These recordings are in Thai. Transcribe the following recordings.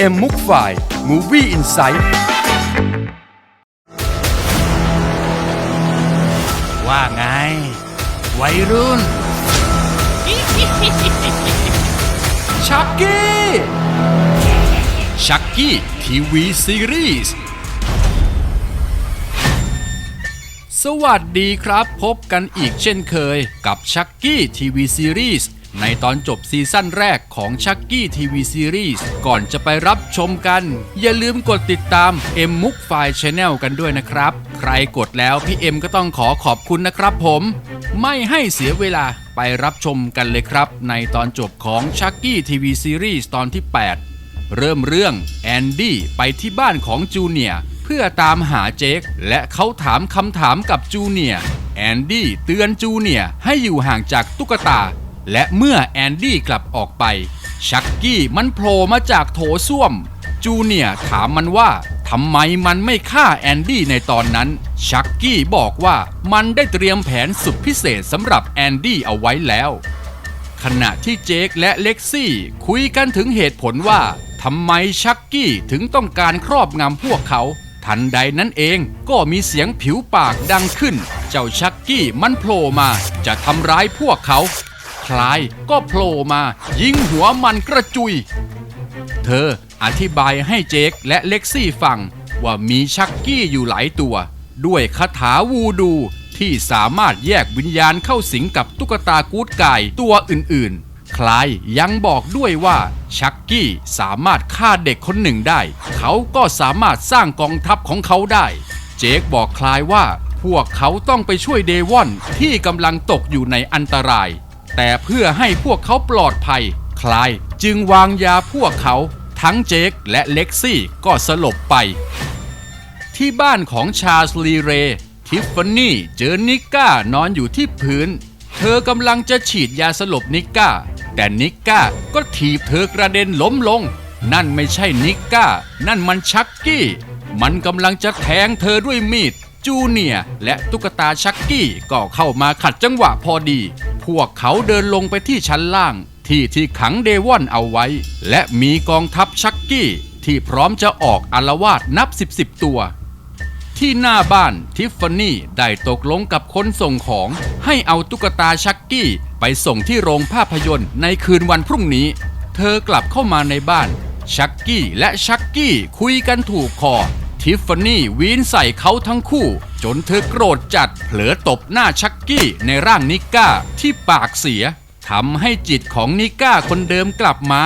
เอ็มมุกไฟมูวี่อินไซต์ว่าไง วัยรุ่น ชักกี้ ชักกี้ทีวีซีรีส์สวัสดีครับ พบกันอีกเช่นเคยกับชักกี้ทีวีซีรีส์ ในตอนจบซีซั่นแรกของชักกี้ทีวีซีรีส์ก่อนจะไปรับชมกัน อย่าลืมกดติดตามเอ็มมุกไฟชแนลกันด้วยนะครับ ใครกดแล้วพี่เอ็มก็ต้องขอขอบคุณนะครับผม ไม่ให้เสียเวลาไปรับชมกันเลยครับ ในตอนจบของชักกี้ทีวีซีรีส์ตอนที่ 8 เริ่มเรื่องแอนดี้ไปที่บ้านของจูเนียเพื่อตามหาเจคและเขาถามคำถามกับจูเนียแอนดี้เตือนจูเนียให้อยู่ห่างจากตุ๊กตา และเมื่อแอนดี้กลับออกไป ชักกี้มันโผล่มาจากโถส้วม จูเนียถามมันว่าทำไมมันไม่ฆ่าแอนดี้ในตอนนั้น ชักกี้บอกว่ามันได้เตรียมแผนสุดพิเศษสำหรับแอนดี้เอาไว้แล้ว ขณะที่เจคและเล็กซี่คุยกันถึงเหตุผลว่าทำไมชักกี้ถึงต้องการครอบงำพวกเขา ทันใดนั้นเองก็มีเสียงผิวปากดังขึ้น เจ้าชักกี้มันโผล่มาจะทำร้ายพวกเขา คลายก็โผล่มา ยิงหัวมันกระจุย เธออธิบายให้เจคและเล็กซี่ฟังว่ามีชักกี้อยู่หลายตัว ด้วยคาถาวูดูที่สามารถแยกวิญญาณเข้าสิงกับตุ๊กตากูดไก่ตัวอื่นๆ คลายยังบอกด้วยว่าชักกี้สามารถฆ่าเด็กคนหนึ่งได้ เขาก็สามารถสร้างกองทัพของเขาได้ เจคบอกคลายว่าพวกเขาต้องไปช่วยเดวอนที่กำลังตกอยู่ในอันตราย แต่เพื่อให้พวกเขาปลอดภัย คลายจึงวางยาพวกเขา ทั้งเจคและเล็กซี่ก็สลบไป ที่บ้านของชาร์ลส์ลีเร ทิฟฟานี่เจอนิก้านอนอยู่ที่พื้น เธอกำลังจะฉีดยาสลบนิก้า แต่นิก้าก็ถีบเธอกระเด็นล้มลง นั่นไม่ใช่นิก้า นั่นมันชักกี้ มันกำลังจะแทงเธอด้วยมีดจูเนียและตุ๊กตาชักกี้ก็เข้ามาขัดจังหวะพอดี พวกเขาเดินลงไปที่ชั้นล่าง ที่ที่ขังเดวอนเอาไว้ และมีกองทัพชักกี้ที่พร้อมจะออกอารวาสนับสิบสิบตัว ที่หน้าบ้านทิฟฟานี่ได้ตกลงกับคนส่งของให้เอาตุ๊กตาชักกี้ไปส่งที่โรงภาพยนตร์ในคืนวันพรุ่งนี้ เธอกลับเข้ามาในบ้าน ชักกี้และชักกี้คุยกันถูกคอทิฟฟานี่วีนใส่เขาทั้งคู่ จนเธอโกรธจัด เผลอตบหน้าชักกี้ในร่างนิก้าที่ปากเสียทำให้จิตของนิก้าคนเดิมกลับมา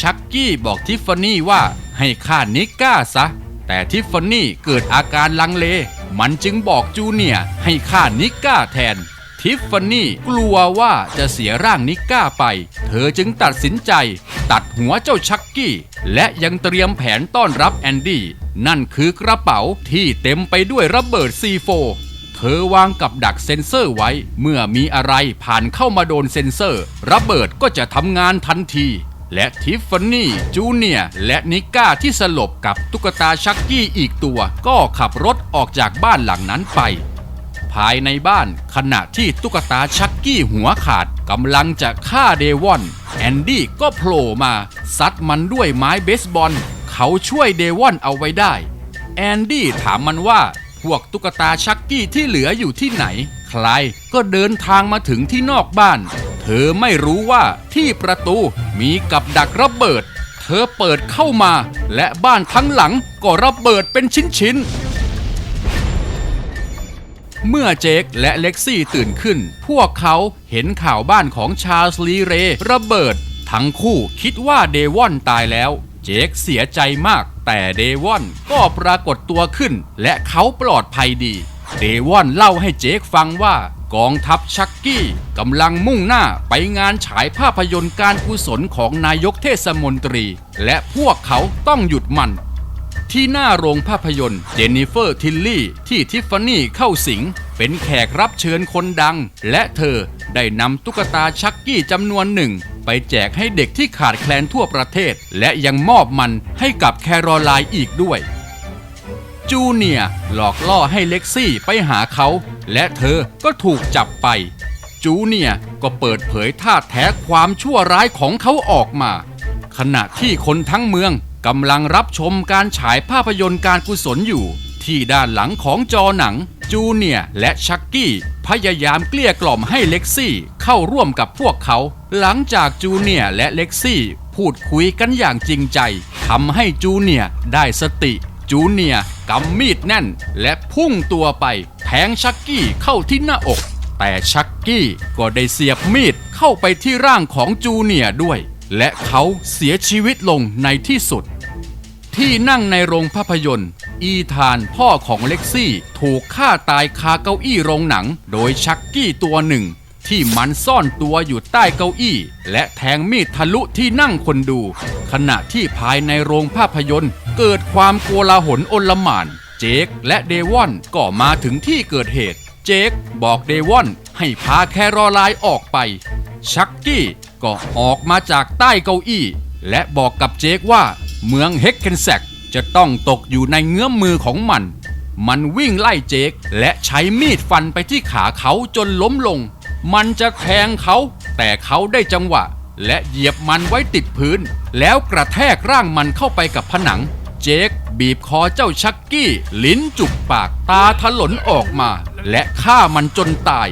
ชักกี้บอกทิฟฟานี่ว่าให้ฆ่านิก้าซะ แต่ทิฟฟานี่เกิดอาการลังเล มันจึงบอกจูเนียให้ฆ่านิก้าแทน ทิฟฟานี่กลัวว่าจะเสียร่างนิก้าไป เธอจึงตัดสินใจ ตัดหัวเจ้าชักกี้ และยังเตรียมแผนต้อนรับแอนดี้ นั่นคือกระเป๋าที่เต็มไปด้วยระเบิดซีโฟ เธอวางกับดักเซ็นเซอร์ไว้ เมื่อมีอะไรผ่านเข้ามาโดนเซ็นเซอร์ ระเบิดก็จะทำงานทันที และทิฟฟานี่จูเนียร์และนิก้าที่สลบกับตุ๊กตาชักกี้อีกตัว ก็ขับรถออกจากบ้านหลังนั้นไป ภายในบ้านขณะที่ตุ๊กตาชักกี้หัวขาดกำลังจะฆ่าเดวอน แอนดี้ก็โผล่มาซัดมันด้วยไม้เบสบอล เขาช่วยเดวอนเอาไว้ได้ แอนดี้ถามมันว่า พวกตุ๊กตาชักกี้ที่เหลืออยู่ที่ไหน ใครก็เดินทางมาถึงที่นอกบ้าน เธอไม่รู้ว่าที่ประตูมีกับดักระเบิด เธอเปิดเข้ามา และบ้านทั้งหลังก็ระเบิดเป็นชิ้นๆ เมื่อเจคและเล็กซี่ตื่นขึ้น พวกเขาเห็นข่าวบ้านของชาร์ลส์ลีเรระเบิด ทั้งคู่คิดว่าเดวอนตายแล้ว เจคเสียใจมาก แต่เดวอนก็ปรากฏตัวขึ้น และเขาปลอดภัยดี เดวอนเล่าให้เจคฟังว่ากองทัพชักกี้กำลังมุ่งหน้าไปงานฉายภาพยนตร์การกุศลของนายกเทศมนตรี และพวกเขาต้องหยุดมัน ที่หน้าโรงภาพยนตร์เจนนิเฟอร์ทิลลี่ที่ทิฟฟานี่เข้าสิง เป็นแขกรับเชิญคนดัง และเธอได้นำตุ๊กตาชักกี้จำนวนหนึ่ง ไปแจกให้เด็กที่ขาดแคลนทั่วประเทศ และยังมอบมันให้กับแคโรไลน์อีกด้วย จูเนียหลอกล่อให้เล็กซี่ไปหาเขา และเธอก็ถูกจับไป จูเนียก็เปิดเผยท่าแท้ความชั่วร้ายของเขาออกมา ขณะที่คนทั้งเมือง กำลังรับชมการฉายภาพยนตร์การกุศลอยู่ ที่ด้านหลังของจอหนัง จูเนียและชักกี้ พยายามเกลี้ยกล่อมให้เล็กซี่เข้าร่วมกับพวกเขา หลังจากจูเนียและเล็กซี่พูดคุยกันอย่างจริงใจทำให้จูเนียได้สติ จูเนียกำมีดแน่น และพุ่งตัวไปแทงชักกี้เข้าที่หน้าอก แต่ชักกี้ก็ได้เสียบมีดเข้าไปที่ร่างของจูเนียด้วย และเขาเสียชีวิตลงในที่สุด ที่นั่งในโรงภาพยนตร์ อีธานพ่อของเล็กซี่ถูกฆ่าตายคาเก้าอี้โรงหนัง โดยชักกี้ตัวหนึ่ง ที่มันซ่อนตัวอยู่ใต้เก้าอี้ และแทงมีดทะลุที่นั่งคนดู ขณะที่ภายในโรงภาพยนตร์ เกิดความโกลาหลโอลหม่าน เจคและเดวอนก็มาถึงที่เกิดเหตุ เจคบอกเดวอนให้พาแคโรไลน์ออกไปชักกี้ ก็ออกมาจากใต้เก้าอี้ และบอกกับเจคว่าเมืองเฮกเคนแซกจะต้องตกอยู่ในเงื้อมมือของมัน มันวิ่งไล่เจคและใช้มีดฟันไปที่ขาเขาจนล้มลง มันจะแทงเขา แต่เขาได้จังหวะ และเหยียบมันไว้ติดพื้น แล้วกระแทกร่างมันเข้าไปกับผนัง เจคบีบคอเจ้าชักกี้ ลิ้นจุกปากตาถลนออกมา และฆ่ามันจนตาย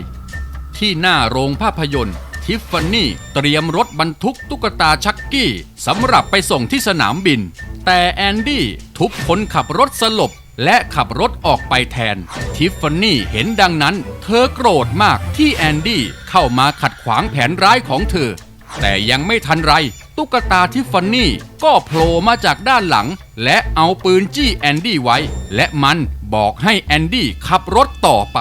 ที่หน้าโรงภาพยนตร์ ทิฟฟานี่เตรียมรถบรรทุกตุ๊กตาชักกี้สำหรับไปส่งที่สนามบิน แต่แอนดี้ทุบคนขับรถสลบและขับรถออกไปแทน ทิฟฟานี่เห็นดังนั้น เธอโกรธมากที่แอนดี้เข้ามาขัดขวางแผนร้ายของเธอ แต่ยังไม่ทันไร ตุ๊กตาทิฟฟานี่ก็โผล่มาจากด้านหลัง และเอาปืนจี้แอนดี้ไว้ และมันบอกให้แอนดี้ขับรถต่อไป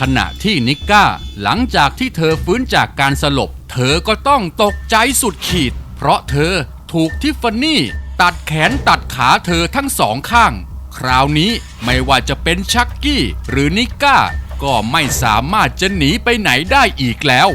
ขณะที่นิก้าหลังจากที่เธอฟื้นจากการสลบ เธอก็ต้องตกใจสุดขีด เพราะเธอถูกทิฟฟานี่ ตัดแขนตัดขาเธอทั้งสองข้าง คราวนี้ไม่ว่าจะเป็นชักกี้หรือนิก้า ก็ไม่สามารถจะหนีไปไหนได้อีกแล้ว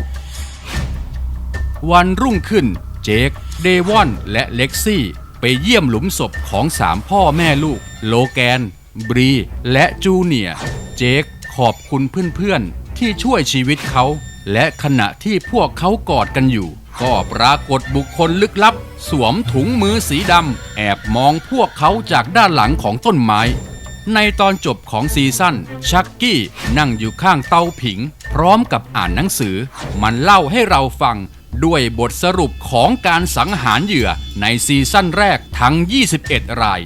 วันรุ่งขึ้น เจค เดวอน และเล็กซี่ ไปเยี่ยมหลุมศพของสามพ่อแม่ลูก โลแกน บรี และจูเนีย เจค ขอบคุณเพื่อนๆ ที่ช่วยชีวิตเขา และขณะที่พวกเขากอดกันอยู่ ก็ปรากฏบุคคลลึกลับ สวมถุงมือสีดำแอบมองพวกเขาจากด้านหลังของต้นไม้ ในตอนจบของซีซั่นชักกี้นั่งอยู่ข้างเตาผิง พร้อมกับอ่านหนังสือ มันเล่าให้เราฟังด้วยบทสรุปของการสังหารเหยื่อในซีซั่นแรกทั้ง 21 ราย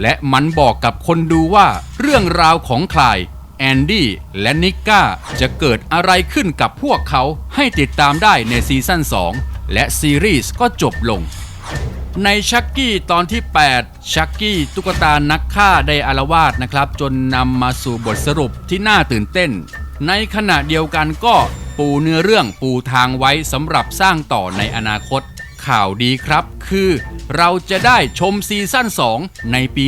และมันบอกกับคนดูว่าเรื่องราวของใคลาย แอนดี้และนิก้าจะเกิดอะไรขึ้นกับพวกเขาให้ติดตามได้ในซีซั่น 2 และซีรีส์ก็จบลง ในชักกี้ตอนที่ 8 ชักกี้ตุ๊กตานักฆ่าได้อารวาสนะครับ จนนำมาสู่บทสรุปที่น่าตื่นเต้น ในขณะเดียวกันก็ปูเนื้อเรื่องปูทางไว้สำหรับสร้างต่อในอนาคต ข่าวดีครับ คือ เราจะได้ชมซีซั่น 2 ในปี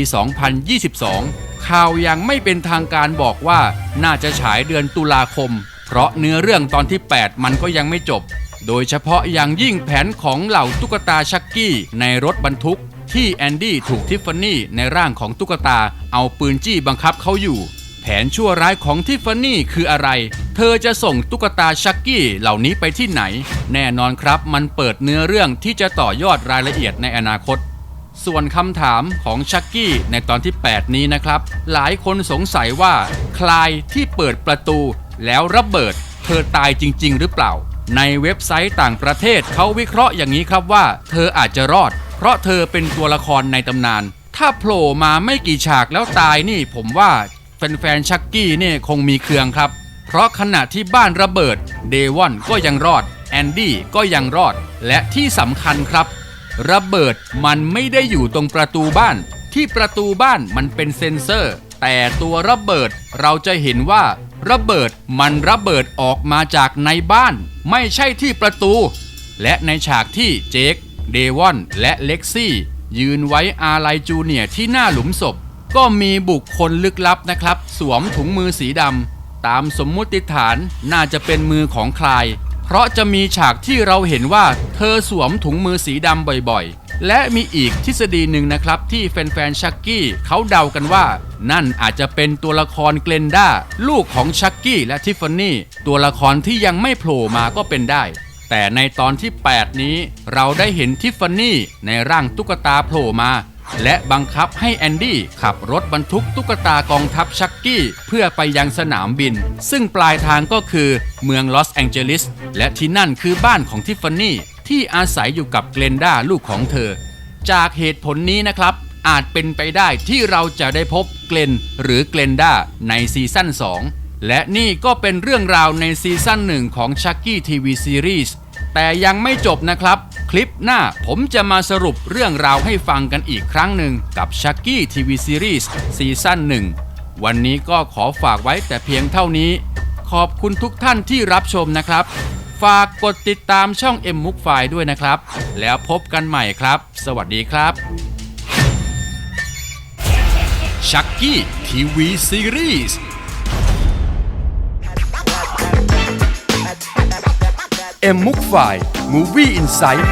2022 ข่าวยังไม่เป็นทางการบอกว่าน่าจะฉายเดือนตุลาคม เพราะเนื้อเรื่องตอนที่ 8 มันก็ยังไม่จบ โดยเฉพาะอย่างยิ่งแผนของเหล่าตุ๊กตาชักกี้ในรถบรรทุก ที่แอนดี้ถูกทิฟฟานี่ในร่างของตุ๊กตาเอาปืนจี้บังคับเขาอยู่ แผนชั่วร้ายของทิฟฟานี่คืออะไร เธอจะส่งตุ๊กตาชักกี้เหล่านี้ไปที่ไหน แน่นอนครับมันเปิดเนื้อเรื่องที่จะต่อยอดรายละเอียดในอนาคต ส่วนคำถามของชักกี้ในตอนที่ 8 นี้นะครับ หลายคนสงสัยว่า คลายที่เปิดประตูแล้วระเบิด เธอตายจริง ๆ หรือเปล่า ในเว็บไซต์ต่างประเทศเขาวิเคราะห์อย่างนี้ครับว่า เธออาจจะรอด เพราะเธอเป็นตัวละครในตำนาน ถ้าโผล่มาไม่กี่ฉากแล้วตายนี่ ผมว่าแฟนๆชักกี้เนี่ยคงมีเครืองครับ เพราะขณะที่บ้านระเบิดเดวอนก็ยังรอดแอนดี้ก็ยังรอด และที่สำคัญครับ ระเบิดมันไม่ได้อยู่ตรงประตูบ้าน ที่ประตูบ้านมันเป็นเซ็นเซอร์ แต่ตัวระเบิดเราจะเห็นว่า ระเบิดมันระเบิดออกมาจากในบ้าน ไม่ใช่ที่ประตู และในฉากที่เจค เดวอน และเล็กซี่ ยืนไว้อาลัยจูเนียที่หน้าหลุมศพ ก็มีบุคคลลึกลับนะครับ สวมถุงมือสีดำตามสมมุติฐานน่าจะเป็นมือของใคร เพราะจะมีฉากที่เราเห็นว่าเธอสวมถุงมือสีดำบ่อยๆ และมีอีกทฤษฎีหนึ่งนะครับ ที่แฟนๆชักกี้เขาเดากันว่า นั่นอาจจะเป็นตัวละครเกลนด้าลูกของชักกี้และทิฟฟานี่ตัวละครที่ยังไม่โผล่มาก็เป็นได้แต่ในตอนที่ 8 นี้ เราได้เห็นทิฟฟานี่ในร่างตุ๊กตาโผล่มา และบังคับให้แอนดี้ขับรถบรรทุกตุ๊กตากองทัพชักกี้ เพื่อไปยังสนามบิน ซึ่งปลายทางก็คือเมืองลอสแองเจลิส และที่นั่นคือบ้านของทิฟฟานี่ที่อาศัยอยู่กับเกลนด้าลูกของเธอ จากเหตุผลนี้นะครับ อาจเป็นไปได้ที่เราจะได้พบเกลนหรือเกลนด้าในซีซั่น 2 และนี่ก็เป็นเรื่องราวในซีซั่นหนึ่งของชักกี้ทีวีซีรีส์แต่ยังไม่จบนะครับ คลิปหน้าผมจะมาสรุปเรื่องราวให้ฟังกันอีกครั้งหนึ่งกับชักกี้ทีวีซีรีส์ซีซั่นหนึ่งวันนี้ก็ขอฝากไว้แต่เพียงเท่านี้ ขอบคุณทุกท่านที่รับชมนะครับ ฝากกดติดตามช่อง M มุกไฟด้วยนะครับ แล้วพบกันใหม่ครับ สวัสดีครับชักกี้ทีวีซีรีส์ M มุกไฟ Movie Insight